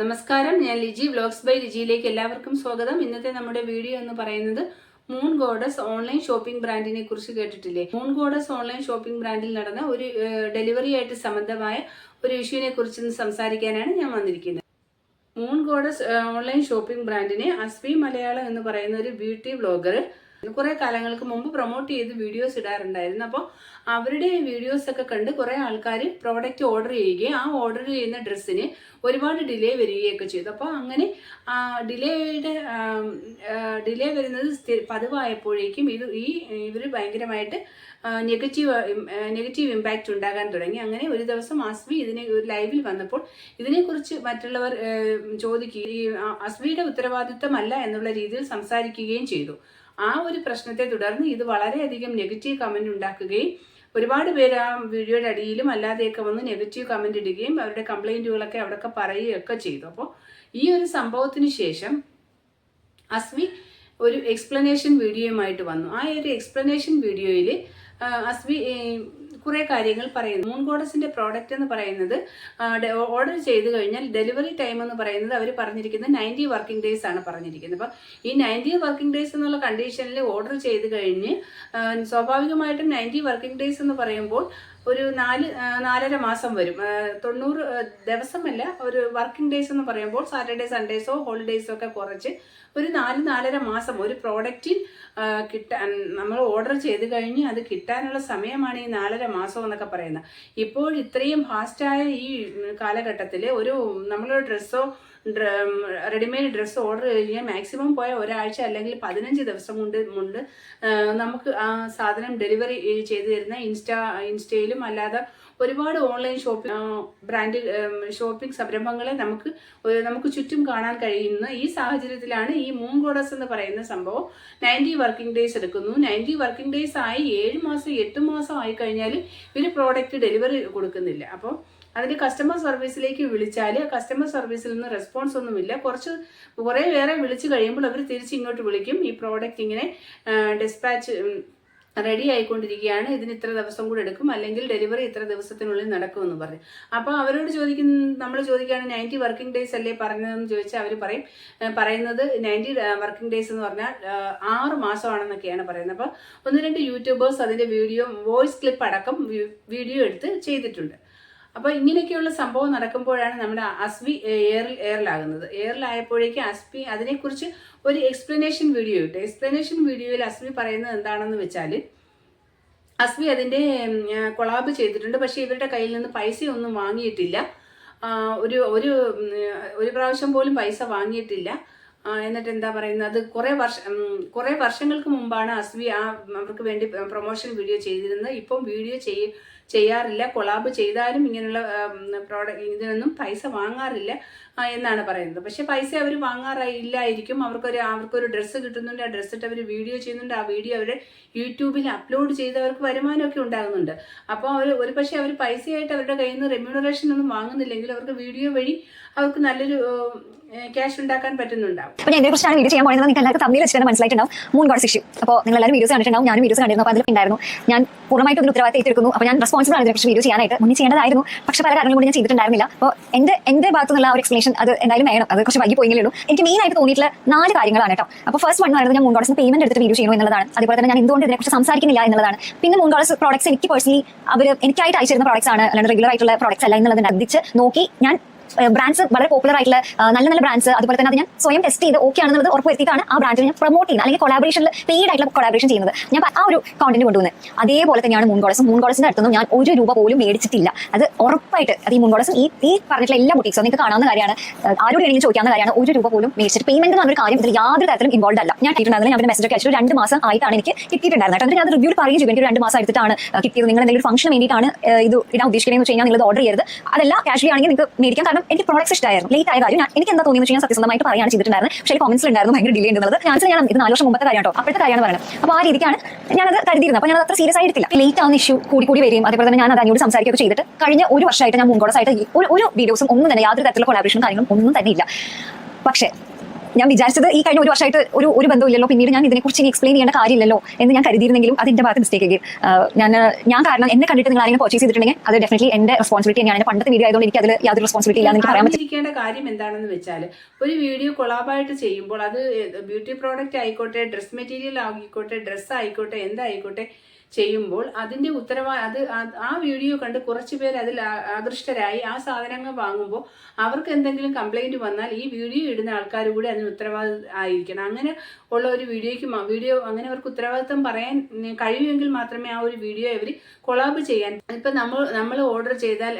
നമസ്കാരം ഞാൻ Liji vlogs by ലിജിയിലേക്ക് എല്ലാവർക്കും സ്വാഗതം. ഇന്നത്തെ നമ്മുടെ വീഡിയോ എന്ന് പറയുന്നത് മൂൺ ഗോഡസ് ഓൺലൈൻ ഷോപ്പിംഗ് ബ്രാൻഡിനെ കുറിച്ച് കേട്ടിട്ടില്ലേ? മൂൺ ഗോഡസ് ഓൺലൈൻ ഷോപ്പിംഗ് ബ്രാൻഡിൽ നടന്ന ഒരു ഡെലിവറി ആയിട്ട് സംബന്ധമായ ഒരു ഇഷ്യൂവിനെ കുറിച്ച് സംസാരിക്കാനാണ് ഞാൻ വന്നിരിക്കുന്നത്. മൂൺ ഗോഡസ് ഓൺലൈൻ ഷോപ്പിംഗ് ബ്രാൻഡിനെ അസ്വി മലയാളം എന്ന് പറയുന്ന ഒരു ബ്യൂട്ടി വ്ളോഗർ കുറെ കാലങ്ങൾക്ക് മുമ്പ് പ്രൊമോട്ട് ചെയ്ത് വീഡിയോസ് ഇടാറുണ്ടായിരുന്നു. അപ്പോൾ അവരുടെ വീഡിയോസ് ഒക്കെ കണ്ട് കുറെ ആൾക്കാർ പ്രോഡക്റ്റ് ഓർഡർ ചെയ്യുകയും ആ ഓർഡർ ചെയ്യുന്ന ഡ്രസ്സിന് ഒരുപാട് ഡിലേ വരികയൊക്കെ ചെയ്തു. അപ്പോൾ അങ്ങനെ ഡിലേയുടെ ഡിലേ വരുന്നത് പതിവായപ്പോഴേക്കും ഇത് ഈ ഇവർ ഭയങ്കരമായിട്ട് നെഗറ്റീവ് നെഗറ്റീവ് ഇമ്പാക്റ്റ് ഉണ്ടാകാൻ തുടങ്ങി. അങ്ങനെ ഒരു ദിവസം അസ്വി ഇതിനെ ഒരു ലൈവിൽ വന്നപ്പോൾ ഇതിനെക്കുറിച്ച് മറ്റുള്ളവർ ചോദിക്കുകയും അസ്വിയുടെ ഉത്തരവാദിത്തമല്ല എന്നുള്ള രീതിയിൽ സംസാരിക്കുകയും ചെയ്തു. ആ ഒരു പ്രശ്നത്തെ തുടർന്ന് ഇത് വളരെയധികം നെഗറ്റീവ് കമന്റ് ഉണ്ടാക്കുകയും ഒരുപാട് പേര് ആ വീഡിയോയുടെ അടിയിലും അല്ലാതെയൊക്കെ വന്ന് നെഗറ്റീവ് കമന്റ് ഇടുകയും അവരുടെ കംപ്ലൈന്റുകളൊക്കെ അവിടെയൊക്കെ പറയുകയൊക്കെ ചെയ്തു. അപ്പോൾ ഈ ഒരു സംഭവത്തിന് ശേഷം അസ്മി ഒരു എക്സ്പ്ലനേഷൻ വീഡിയോയുമായിട്ട് വന്നു. ആ ഒരു എക്സ്പ്ലനേഷൻ വീഡിയോയിൽ അസ്വി കുറേ കാര്യങ്ങൾ പറയുന്നു. മൂൺ ഗോഡസിന്റെ പ്രോഡക്റ്റ് എന്ന് പറയുന്നത് ഓർഡർ ചെയ്ത് കഴിഞ്ഞാൽ ഡെലിവറി ടൈം എന്ന് പറയുന്നത് അവർ പറഞ്ഞിരിക്കുന്നത് നയന്റി വർക്കിംഗ് ഡേയ്സ് ആണ് പറഞ്ഞിരിക്കുന്നത്. അപ്പോൾ ഈ നയന്റി വർക്കിംഗ് ഡേയ്സ് എന്നുള്ള കണ്ടീഷനിൽ ഓർഡർ ചെയ്ത് കഴിഞ്ഞ് സ്വാഭാവികമായിട്ടും നയന്റി വർക്കിംഗ് ഡേയ്സ് എന്ന് പറയുമ്പോൾ ഒരു നാല് നാലര മാസം വരും. തൊണ്ണൂറ് ദിവസമല്ല ഒരു വർക്കിംഗ് ഡേയ്സ് എന്ന് പറയുമ്പോൾ സാറ്റർഡേ സൺഡേസോ ഹോളിഡേയ്സോ ഒക്കെ കുറച്ച് ഒരു നാല് നാലര മാസം ഒരു പ്രോഡക്റ്റിൽ കിട്ടാൻ നമ്മൾ ഓർഡർ ചെയ്ത് കഴിഞ്ഞ് അത് കിട്ടാനുള്ള സമയമാണ് ഈ നാലര മാസം എന്നൊക്കെ പറയുന്നത് ഇപ്പോൾ ഇത്രയും ഫാസ്റ്റായ ഈ കാലഘട്ടത്തിൽ ഒരു നമ്മളൊരു ഡ്രസ്സോ റെഡിമെയ്ഡ് ഡ്രസ്സ് ഓർഡർ കഴിഞ്ഞാൽ മാക്സിമം പോയ ഒരാഴ്ച അല്ലെങ്കിൽ പതിനഞ്ച് ദിവസം കൊണ്ട് മുണ്ട് നമുക്ക് ആ സാധനം ഡെലിവറി ചെയ്തു തരുന്ന ഇൻസ്റ്റാ ഇൻസ്റ്റയിലും അല്ലാതെ ഒരുപാട് ഓൺലൈൻ ഷോപ്പിംഗ് ബ്രാൻഡ് ഷോപ്പിംഗ് സംരംഭങ്ങളെ നമുക്ക് നമുക്ക് ചുറ്റും കാണാൻ കഴിയുന്ന ഈ സാഹചര്യത്തിലാണ് ഈ മൂൺ ഗോഡസ് എന്ന് പറയുന്ന സംഭവം നയന്റി വർക്കിംഗ് ഡേയ്സ് എടുക്കുന്നു. നയന്റി വർക്കിംഗ് ഡേയ്സ് ആയി ഏഴ് മാസം എട്ട് മാസം ആയി കഴിഞ്ഞാൽ ഇവർ പ്രോഡക്റ്റ് ഡെലിവറി കൊടുക്കുന്നില്ല. അപ്പോൾ അതിന് കസ്റ്റമർ സർവീസിലേക്ക് വിളിച്ചാൽ കസ്റ്റമർ സർവീസിൽ നിന്ന് റെസ്പോൺസ് ഒന്നുമില്ല. കുറച്ച് കുറേ വേറെ വിളിച്ച് കഴിയുമ്പോൾ അവർ തിരിച്ച് ഇങ്ങോട്ട് വിളിക്കും. ഈ പ്രോഡക്റ്റ് ഇങ്ങനെ ഡിസ്പാച്ച് റെഡി ആയിക്കൊണ്ടിരിക്കുകയാണ്. ഇതിന് ഇത്ര ദിവസം കൂടെ എടുക്കും. അല്ലെങ്കിൽ ഡെലിവറി ഇത്ര ദിവസത്തിനുള്ളിൽ നടക്കുമെന്ന് പറയും അപ്പോൾ അവരോട് ചോദിക്കുന്ന നമ്മൾ ചോദിക്കുകയാണ് നയന്റി വർക്കിംഗ് ഡേയ്സ് അല്ലേ പറഞ്ഞതെന്ന്? ചോദിച്ചാൽ അവർ പറയും പറയുന്നത് നയന്റി വർക്കിംഗ് ഡേയ്സ് എന്ന് പറഞ്ഞാൽ ആറ് മാസമാണെന്നൊക്കെയാണ് പറയുന്നത്. അപ്പോൾ ഒന്ന് രണ്ട് യൂട്യൂബേഴ്സ് അതിന്റെ വീഡിയോ വോയിസ് ക്ലിപ്പ് അടക്കം വീഡിയോ എടുത്ത് ചെയ്തിട്ടുണ്ട്. അപ്പോൾ ഇങ്ങനെയൊക്കെയുള്ള സംഭവം നടക്കുമ്പോഴാണ് നമ്മുടെ അസ്വി എയറിൽ എയറിലാകുന്നത് എയറിലായപ്പോഴേക്കും അസ്വി അതിനെക്കുറിച്ച് ഒരു എക്സ്പ്ലനേഷൻ വീഡിയോ ഇട്ടു. എക്സ്പ്ലനേഷൻ വീഡിയോയിൽ അസ്വി പറയുന്നത് എന്താണെന്ന് വെച്ചാൽ അസ്വി അതിന്റെ കൊളാബ് ചെയ്തിട്ടുണ്ട്. പക്ഷേ ഇവരുടെ കയ്യിൽ നിന്ന് പൈസയൊന്നും വാങ്ങിയിട്ടില്ല. ഒരു ഒരു ഒരു പ്രാവശ്യം പോലും പൈസ വാങ്ങിയിട്ടില്ല. എന്നിട്ട് എന്താ പറയുന്നത്? കുറേ വർഷം കുറേ വർഷങ്ങൾക്ക് മുമ്പാണ് അസ്വി ആ അവർക്ക് വേണ്ടി പ്രൊമോഷൻ വീഡിയോ ചെയ്തിരുന്നത്. ഇപ്പം വീഡിയോ ചെയ്യ ചെയ്യാറില്ല. കൊളാബ് ചെയ്താലും ഇങ്ങനെയുള്ള പ്രോഡക്റ്റ് ഇതിനൊന്നും പൈസ വാങ്ങാറില്ല എന്നാണ് പറയുന്നത്. പക്ഷെ പൈസ അവർ വാങ്ങാറില്ലായിരിക്കും അവർക്കൊരു അവർക്കൊരു ഡ്രസ്സ് കിട്ടുന്നുണ്ട്. ആ ഡ്രസ്സ് ഇട്ട് അവർ വീഡിയോ ചെയ്യുന്നുണ്ട്. ആ വീഡിയോ അവർ യൂട്യൂബിൽ അപ്ലോഡ് ചെയ്ത് അവർക്ക് വരുമാനമൊക്കെ ഉണ്ടാകുന്നുണ്ട്. അപ്പോൾ അവർ ഒരു പക്ഷേ അവർ പൈസയായിട്ട് അവരുടെ കയ്യിൽ നിന്ന് റെമ്യൂണറേഷൻ ഒന്നും വാങ്ങുന്നില്ലെങ്കിൽ അവർക്ക് വീഡിയോ വഴി അവർക്ക് നല്ലൊരു ക്യാഷ് ഉണ്ടാക്കാൻ പറ്റുന്നുണ്ടാവും. അപ്പോൾ ഞാൻ ഇതിനെക്കുറിച്ചാണ് വീഡിയോ ചെയ്യാൻ പോകുന്നത് നിങ്ങൾക്ക് തമ്മിൽ വെച്ചിട്ട് മനസ്സിലായിട്ടുണ്ടാവും. മൂൺ ഇഷ്യൂ അപ്പോൾ നിങ്ങൾ എല്ലാവരും വീഡിയോസ് കണ്ടിട്ടുണ്ടാവും. ഞാനും വീഡിയോസ് കണ്ടിരുന്നു. അപ്പോൾ ഉണ്ടായിരുന്നു. ഞാൻ പൂർണമായിട്ട് ഉത്തരവാദിത്തം ഏറ്റെടുക്കുന്നു. അപ്പോൾ ഞാൻ റെസ്പോൺസിബിൾ ആണ് ഇതിനെക്കുറിച്ച് വീഡിയോ ചെയ്യാനായിട്ട്. മുന്നേ ചെയ്യേണ്ടതായിരുന്നു. പക്ഷേ പല കാര്യങ്ങളും കൂടി ഞാൻ ചെയ്തിട്ടുണ്ടായിരുന്നില്ല. അപ്പോൾ എന്റെ എന്റെ ഭാഗത്തു നിന്നുള്ള ഒരു എക്സ്പ്ലനേഷൻ അത് എന്തായാലും വേണം. അത് കുറച്ച് വൈകി പോയെങ്കിലേ ഉള്ളൂ. എനിക്ക് തോന്നിയിട്ടുള്ള നാല് കാര്യങ്ങളാണ് കേട്ടോ. അപ്പോൾ ഫസ്റ്റ് വൺ എന്ന് ഞാൻ മൂൺ പേയ്മെന്റ് എടുത്തിട്ട് വീഡിയോ ചെയ്യുന്നു എന്നുള്ളതാണ്. അതുപോലെ തന്നെ ഞാൻ എന്തുകൊണ്ട് ഇതിനെക്കുറിച്ച് സംസാരിക്കുന്നില്ല എന്നുള്ളതാണ്. പിന്നെ മൂൺ പ്രോഡക്ട്സ് എനിക്ക് പേഴ്സണലി അവർ എനിക്കായിട്ട് അയച്ചിരുന്ന പ്രോഡക്ട്സ് ആണ്. അല്ലാണ്ട് റെഗുലർ ആയിട്ടുള്ള പ്രോഡക്ട്സ് അല്ല എന്നുള്ളത് നോക്കി ഞാൻ ബ്രാൻഡ്സ് വളരെ പോപ്പുലർ ആയിട്ടുള്ള നല്ല നല്ല ബ്രാൻഡ്സ് അതുപോലെ തന്നെ അത് ഞാൻ സ്വയം ടെസ്റ്റ് ചെയ്ത് ഓക്കെ ആണെന്നുള്ളത് ഉറപ്പുവരുത്തിയിട്ടാണ് ആ ബ്രാൻഡിനെ ഞാൻ പ്രൊമോട്ട് ചെയ്യുന്നത് അല്ലെങ്കിൽ കൊളാബറേഷനിൽ പെയ്ഡ് ആയിട്ടുള്ള കൊളാബറേഷൻ ചെയ്യുന്നത്. ഞാൻ ആ ഒരു കോണ്ടന്റ് കൊണ്ടുവന്നത് അതേപോലെ തന്നെയാണ് മൂൺഗോളസും മൂൺഗോളസിന്റെ അടുത്തൊന്നും ഞാൻ ഒരു രൂപ പോലും മേടിച്ചിട്ടില്ല. അത് ഉറപ്പായിട്ട് അത് ഈ മൂൺഗോളസും ഈ ഈ പറഞ്ഞിട്ടുള്ള എല്ലാ ബുട്ടീക്സും നിങ്ങൾക്ക് കാണാവുന്ന കാര്യമാണ്. ആരോട് വേണമെങ്കിലും ചോദിക്കാവുന്ന കാര്യമാണ്. ഒരു രൂപ പോലും മേടിച്ചിട്ട് പേയ്മെന്റ് എന്ന് പറഞ്ഞൊരു കാര്യം ഇതിൽ യാതൊരു തരത്തിലും ഇൻവോൾവ് അല്ല. ഞാൻ കിട്ടിയിട്ടുണ്ടായിരുന്നു ഞാൻ മെസ്സേജ് അയച്ചു രണ്ട് മാസം ആയിട്ടാണ് എനിക്ക് കിട്ടിയിട്ടുണ്ടായിരുന്നത്. എന്നിട്ട് ഞാൻ റിവ്യൂ പറയുകയും ചെയ്യും എനിക്ക് രണ്ട് മാസം എടുത്തിട്ടാണ് കിട്ടിയത്. നിങ്ങൾ എന്തെങ്കിലും ഫംഗ്ഷൻ വേണ്ടിയിട്ടാണ് ഇത് ഇടാൻ ഉദ്ദേശിക്കുന്നതെന്ന് വെച്ച് കഴിഞ്ഞാൽ നിങ്ങൾ ഓർഡർ ചെയ്യരുത്. അതെല്ലാം കാഷ്വലി ആണെങ്കിൽ നിങ്ങൾക്ക് മേടിക്കാം കാരണം എനിക്ക് പ്രോഡക്ട്സ് ഇഷ്ടമായിരുന്നു ലേറ്റ് ആയ കാര്യം ഞാൻ എനിക്ക് എന്താ തോന്നിയെന്ന് ഞാൻ സത്യസന്ധമായിട്ട് പറയാണ് ചെയ്തിട്ടുണ്ടായിരുന്നു. പക്ഷേ കോമൻസിൽ ഉണ്ടായിരുന്നു ഭയങ്കര ഡിലേ ഉണ്ടെന്നുള്ളത്. ഞാൻ ഞാൻ ഇത് നാല് വർഷം മുമ്പത്തെ കാര്യം കേട്ടോ അപ്പോഴത്തെ കാര്യമാണ് പറയുന്നത് അപ്പോൾ ആ രീതിക്കാണ് ഞാനത് കരുതിയിരുന്നത്. അപ്പോൾ ഞാൻ അത്ര സീരിയസ് ആയിട്ടില്ല. ലേറ്റ് ആവുന്ന ഇഷ്യൂ കൂടി കൂടി വരും അതേപോലെ തന്നെ ഞാൻ അത് അതിനോട് സംസാരിക്കുകയൊക്കെ ചെയ്തിട്ട് കഴിഞ്ഞ ഒരു വർഷമായിട്ട് ഞാൻ മുൻകോടസായിട്ട് ഒരു ഒരു വീഡിയോസും ഒന്നും തന്നെ യാതൊരു തരത്തിലുള്ള കൊളാബറേഷൻ കാര്യങ്ങളും ഒന്നും തന്നെ ഇല്ല. പക്ഷേ ഞാൻ വിചാരിച്ചത് ഈ കഴിഞ്ഞ ഒരു വർഷമായിട്ട് ഒരു ഒരു ബന്ധമില്ലല്ലോ പിന്നീട് ഞാൻ ഇതിനെക്കുറിച്ച് ഇനി എക്സ്പ്ലെയിൻ ചെയ്യേണ്ട കാര്യമില്ലല്ലോ എന്ന് ഞാൻ കരുതിയിരുന്നെങ്കിലും അതിന്റെ ഭാഗത്ത് മിസ്റ്റേക്ക് ആയി. ഞാൻ ഞാൻ കാരണം എന്നെ കണ്ടിട്ട് നിങ്ങൾ ആരെങ്കിലും പർച്ചേസ് ചെയ്തിട്ടുണ്ടെങ്കിൽ അത് ഡെഫിനറ്റ്ലി എന്റെ റെസ്പോൺസിബിലിറ്റി തന്നെയാണ്. പണ്ടത്തെ വീഡിയോ ആയതുകൊണ്ട് എനിക്ക് അതിൽ യാതൊരു റെസ്പോൺസിബിലിറ്റി ഇല്ലാന്ന് എനിക്ക് പറയാൻ പറ്റും കാര്യം എന്താണെന്ന് വെച്ചാൽ ഒരു വീഡിയോ കൊളാബായിട്ട് ചെയ്യുമ്പോൾ അത് ബ്യൂട്ടി പ്രോഡക്റ്റ് ആയിക്കോട്ടെ ഡ്രസ് മെറ്റീരിയൽ ആയിക്കോട്ടെ ഡ്രസ്സ് ആയിക്കോട്ടെ എന്തായിക്കോട്ടെ ചെയ്യുമ്പോൾ അതിന്റെ ഉത്തരവാ അത് ആ- വീഡിയോ കണ്ട് കുറച്ച് പേർ അതിൽ ആകൃഷ്ടരായി ആ സാധനങ്ങൾ വാങ്ങുമ്പോൾ അവർക്ക് എന്തെങ്കിലും കംപ്ലൈന്റ് വന്നാൽ ഈ വീഡിയോ ഇടുന്ന ആൾക്കാർ കൂടി അതിന് ഉത്തരവാദി ആയിരിക്കണം. അങ്ങനെ ഉള്ള ഒരു വീഡിയോയ്ക്ക് വീഡിയോ അങ്ങനെ അവർക്ക് ഉത്തരവാദിത്വം പറയാൻ കഴിയുമെങ്കിൽ മാത്രമേ ആ ഒരു വീഡിയോ അവർ കൊളാബ് ചെയ്യാൻ ഇപ്പം നമ്മൾ നമ്മൾ ഓർഡർ ചെയ്താൽ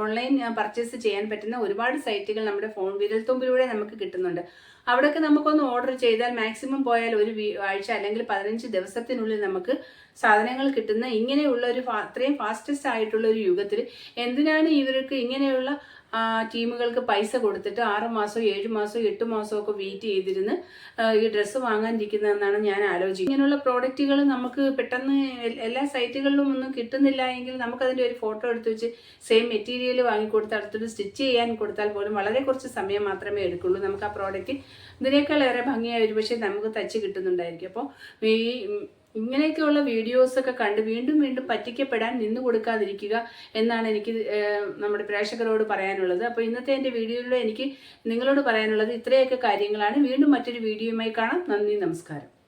ഓൺലൈൻ പർച്ചേസ് ചെയ്യാൻ പറ്റുന്ന ഒരുപാട് സൈറ്റുകൾ നമ്മുടെ ഫോൺ വിരൽത്തുമ്പിലൂടെ നമുക്ക് കിട്ടുന്നുണ്ട്. അവിടെയൊക്കെ നമുക്കൊന്ന് ഓർഡർ ചെയ്താൽ മാക്സിമം പോയാൽ ഒരു ആഴ്ച അല്ലെങ്കിൽ പതിനഞ്ച് ദിവസത്തിനുള്ളിൽ നമുക്ക് സാധനങ്ങൾ കിട്ടുന്ന ഇങ്ങനെയുള്ള ഒരു അത്രയും ഫാസ്റ്റസ്റ്റ് ആയിട്ടുള്ള ഒരു യുഗത്തിൽ എന്തിനാണ് ഇവർക്ക് ഇങ്ങനെയുള്ള ടീമുകൾക്ക് പൈസ കൊടുത്തിട്ട് ആറ് മാസമോ ഏഴ് മാസമോ എട്ട് മാസമോ ഒക്കെ വെയിറ്റ് ചെയ്തിരുന്ന് ഈ ഡ്രസ്സ് വാങ്ങാനിരിക്കുന്നതെന്നാണ് ഞാൻ ആലോചിക്കുന്നത്. ഇങ്ങനെയുള്ള പ്രോഡക്റ്റുകൾ നമുക്ക് പെട്ടെന്ന് എല്ലാ സൈറ്റുകളിലും ഒന്നും കിട്ടുന്നില്ല എങ്കിൽ നമുക്കതിന്റെ ഒരു ഫോട്ടോ എടുത്ത് വെച്ച് സെയിം മെറ്റീരിയൽ വാങ്ങിക്കൊടുത്ത് അടുത്തൊരു സ്റ്റിച്ച് ചെയ്യാൻ കൊടുത്താൽ പോലും വളരെ കുറച്ച് സമയം മാത്രമേ എടുക്കുള്ളൂ. നമുക്ക് ആ പ്രോഡക്റ്റ് ഇതിനേക്കാൾ ഏറെ ഭംഗിയായി ഒരു പക്ഷേ നമുക്ക് തച്ച് കിട്ടുന്നുണ്ടായിരിക്കും. അപ്പോൾ ഈ ഇങ്ങനെയൊക്കെയുള്ള വീഡിയോസൊക്കെ കണ്ട് വീണ്ടും വീണ്ടും പറ്റിക്കപ്പെടാൻ നിന്നു കൊടുക്കാതിരിക്കുക എന്നാണ് എനിക്ക് നമ്മുടെ പ്രേക്ഷകരോട് പറയാനുള്ളത്. അപ്പോൾ ഇന്നത്തെ എന്റെ വീഡിയോയിലൂടെ എനിക്ക് നിങ്ങളോട് പറയാനുള്ളത് ഇത്രയൊക്കെ കാര്യങ്ങളാണ്. വീണ്ടും മറ്റൊരു വീഡിയോയുമായി കാണാം. നന്ദി നമസ്കാരം.